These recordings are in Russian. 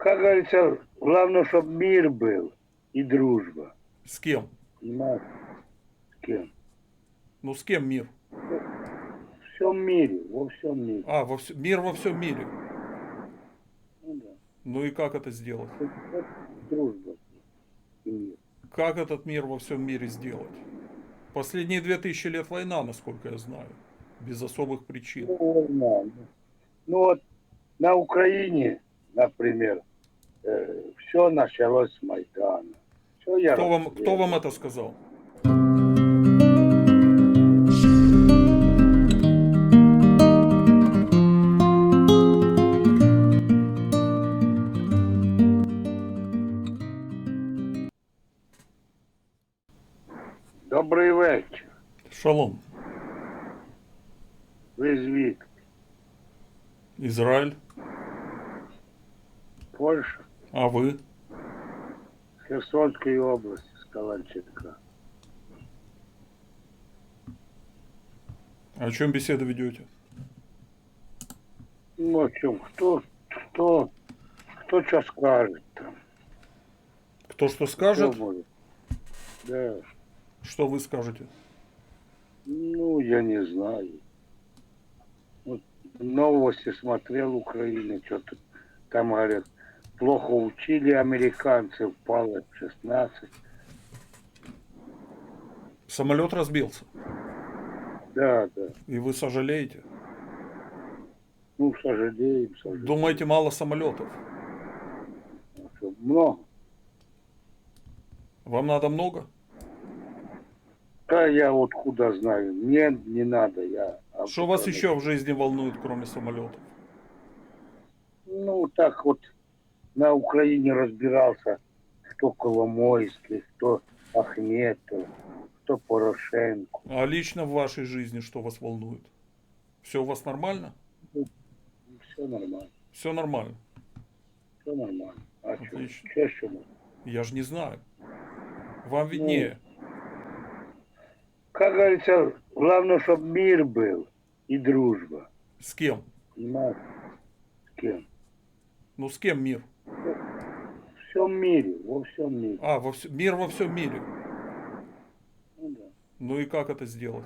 Как говорится, главное, чтобы мир был и дружба. С кем? Понимаешь? С кем? Ну с кем мир? В всем мире, во всем мире. А, во вс- мир во всем мире. Ну да. Ну и как это сделать? Дружба и мир. Как этот мир во всем мире сделать? Последние две тысячи лет война, насколько я знаю. Без особых причин. Ну, война, да. Ну вот на Украине, например, все началось с Майдана. Все я Кто вам, кто вам это сказал? Добрий вечір. Шалом. Ви звідки? Израиль. Польща, А вы? Херсонської області, з Каланченка. О чем беседу ведете? Ну, о чому? Хто, хто, хто що скаже там? Кто что скажет, може? Да. что вы скажете? Ну, я не знаю. Вот новости смотрел Украины, что-то там говорят, плохо учили американцев, пало 16. Самолет разбился. Да, да. И вы сожалеете? Ну, сожалеем, сожалеем. Думаете, мало самолетов? Много. Вам надо много? Да я вот куда знаю. Мне не надо, я... Что вас еще в жизни волнует, кроме самолетов? Ну, так вот на Украине разбирался, кто Коломойский, кто Ахметов, кто Порошенко. А лично в вашей жизни что вас волнует? Все у вас нормально? Все нормально, Все нормально. все нормально. А что? Отлично. Что еще можно? Я же не знаю. Вам виднее. Как говорится, главное, чтобы мир был и дружба. С кем? Понимаешь? С кем? Ну с кем мир? Всем мире, во всем мире. А, во вс- мир во всем мире. Ну да. Ну и как это сделать?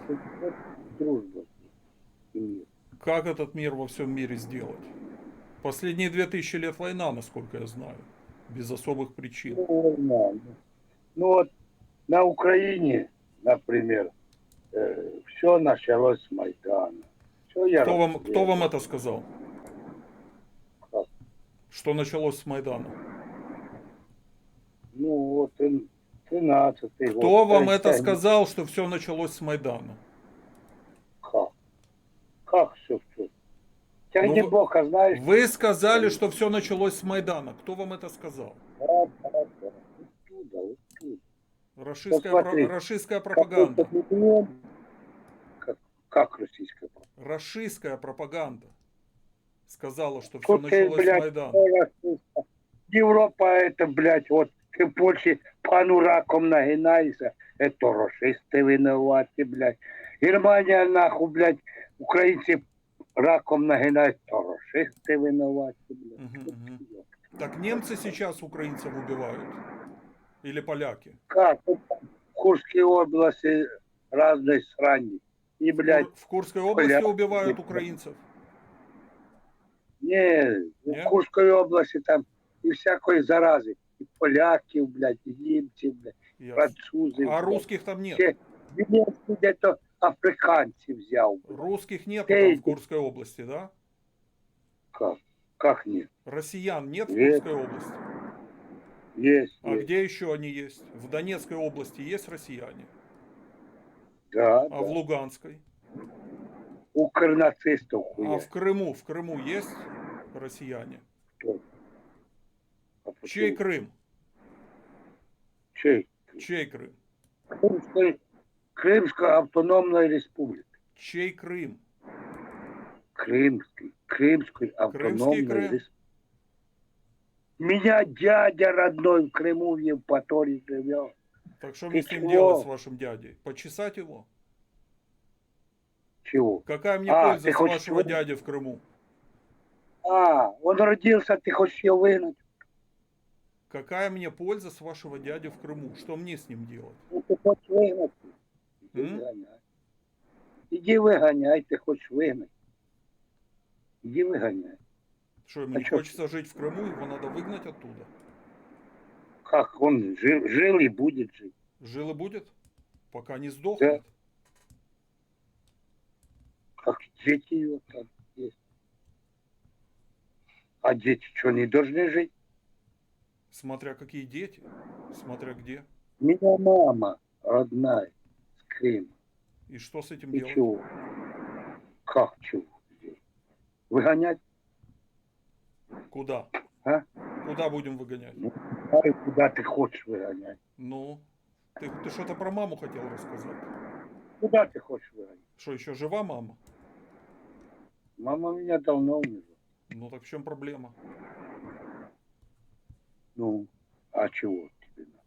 Дружба и мир. Как этот мир во всем мире сделать? Последние две тысячи лет война, насколько я знаю. Без особых причин. Ну, война. Ну вот на Украине, например, все началось с Майдана. Все я Кто вам, кто вам это сказал? Что началось с Майдана? Ну вот 13 год. Кто вам это сказал, что все началось с Майдана? Как? Как все? все? Тяни Ну, вы- Бог, а знаешь? Вы сказали, что все началось с Майдана. Кто вам это сказал? Да, да, да. Оттуда, оттуда. Рашистская, Посмотри. про- рашистская пропаганда. Как, как российская пропаганда? Рашистская пропаганда сказала, что все Тут началось с блядь, Майдана. все расисты. Европа это, блядь, вот в Польше пану раком нагинаешься, это расисты виноваты, блядь. Германия, нахуй, блядь, украинцы раком нагинают, то расисты виноваты, блядь. Мгм, мгм. Так немцы сейчас украинцев убивают? Или поляки? Как? Вот там В Курской области разной срани. И, блядь, В Курской области поляки. убивают украинцев. не, Не? в Курской области там и всякой заразы. И поляки, блядь, и немцы, блядь, Ясно. французы. А блядь. русских там нет. Зеленский где-то африканцы взял. блядь. Русских нет Эй. там в Курской области, да? Как? Как нет? Россиян нет в Нет. Курской области. Есть. А есть. где еще они есть? В Донецкой области есть россияне, Да, а да. в Луганской? Укрнацистов А хуя. в Крыму? В Крыму есть россияне? А? Чей Крым? Чей? Чей Крым? Крымской, Крымская автономная республика. Чей Крым? Крымский. Крымской автономной Крым. республики. Меня дядя родной в Крыму в Евпатории живет. Так что мне с ним делать с вашим дядей? Почесать его? Чего? Какая мне А, польза с вашего его- дяди в Крыму? А, он родился, ты хочешь ее выгнать? Какая мне польза с вашего дяди в Крыму? Что мне с ним делать? Ну, ти хочеш вигнати? Іди М? виганяй. Іди виганяй, ти хочеш вигнати. Іди виганяй. Что, ему А не чё? хочется жить в Крыму, его надо выгнать оттуда? Как он жил, жил и будет жить. Жил и будет? Пока не сдохнет? Как дети его там есть. А дети что, не должны жить? Смотря какие дети, смотря где. Меня мама родная с Крыма. И что с этим И делать? чего? Как чего? Выгонять? Куда? А? Куда будем выгонять? И куда ты хочешь выгонять? Ну, ты, ты что-то про маму хотел рассказать. Куда ты хочешь выгонять? Что, еще жива мама? Мама меня давно умерла. Ну так в чем проблема? Ну, а чего тебе надо?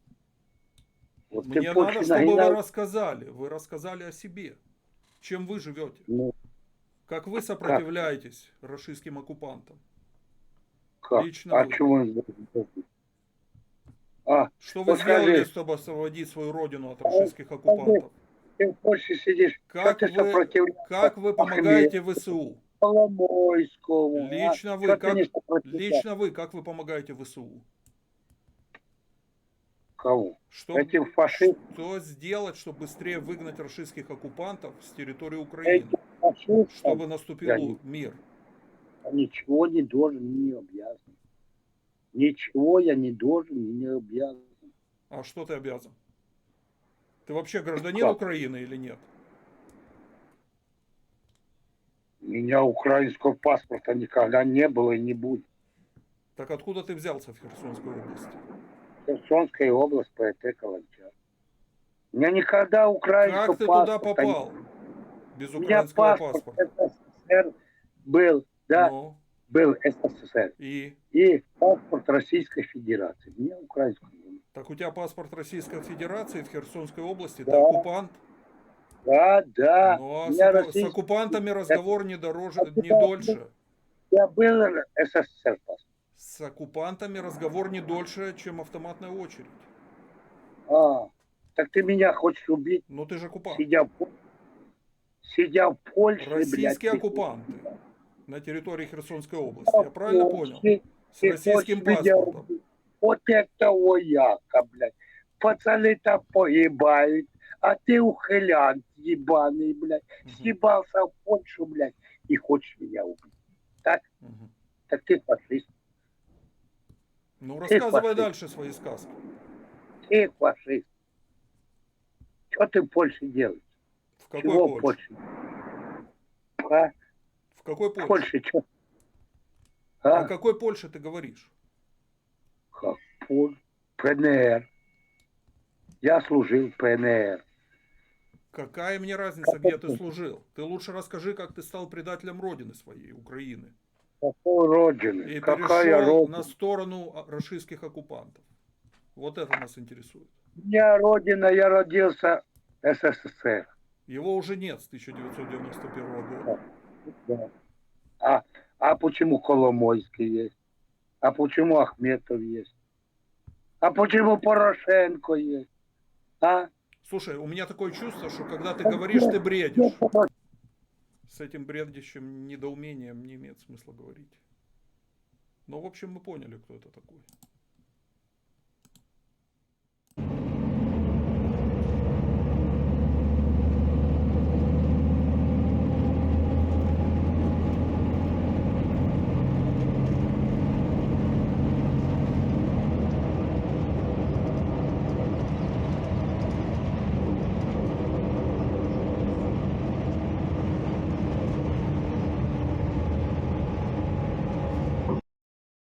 Вот Мне ты надо, чтобы вы рассказали. Вы рассказали о себе. Чем вы живете? Ну, Как вы сопротивляетесь рашистским оккупантам? как? Лично а вы. чего он? А, Что вы Вот скажи. сделали, чтобы освободить свою родину от рашистских оккупантов? ты в Польше сидишь, Как что ты вы, как вы помогаете ВСУ? Коломойскому? Лично а? вы, как-? Лично вы, как вы помогаете ВСУ? Кому? Что, Этим фашистам? что сделать, чтобы быстрее выгнать рашистских оккупантов с территории Украины? Фашистам Чтобы наступил Я мир. я ничего не должен не обязан. Ничего я не должен и не обязан. А что ты обязан? Ты вообще гражданин Как? Украины или нет? У меня украинского паспорта никогда не было и не будет. Так откуда ты взялся в Херсонской области? Херсонская область, ПТ Каланчар. У меня никогда украинского Как ты туда попал? Без У меня украинского паспорт паспорта. СССР был, да, Ну, был СССР. и И паспорт Российской Федерации. У меня украинского было. так у тебя паспорт Российской Федерации в Херсонской области, ты Да. оккупант. Да, да. Ну а с, оку- с российский- оккупантами разговор не дороже, А не дольше. Я был СССР паспорт. С оккупантами разговор не дольше, чем автоматная очередь. А, так ты меня хочешь убить, Ну ты же оккупант. сидя в, сидя в Польше, Российские блядь, ты- оккупанты на территории Херсонской области. Я правильно понял? Ты- С ты российским меня паспортом. Вот это вояка, блядь. Пацаны-то погибают, а ты ухылянт ебаный, блядь. Мгм, Съебался в Польшу, блядь, и хочешь меня убить. мгм. Так ты фашист, Ну рассказывай фашист. дальше свои сказки. ты фашист. Что ты в Польше делаешь? В какой Чего Польше? Польше? А? В какой Польше? Польше что? О А? какой Польше ты говоришь? Как? ПНР. Я служил в ПНР. Какая мне разница, где ты служил? Ты лучше расскажи, как ты стал предателем родины своей, Украины. Какой родины? И Какая родина? на сторону а, рашистских оккупантов. Вот это нас интересует. У меня родина, я родился в СССР. Его уже нет с 1991 года. Да. А, а почему Коломойский есть? А почему Ахметов есть? А почему Порошенко есть? А? Слушай, у меня такое чувство, что когда ты говоришь, ты бредишь. С этим бредящим недоумением не имеет смысла говорить. Ну, в общем, мы поняли, кто это такой.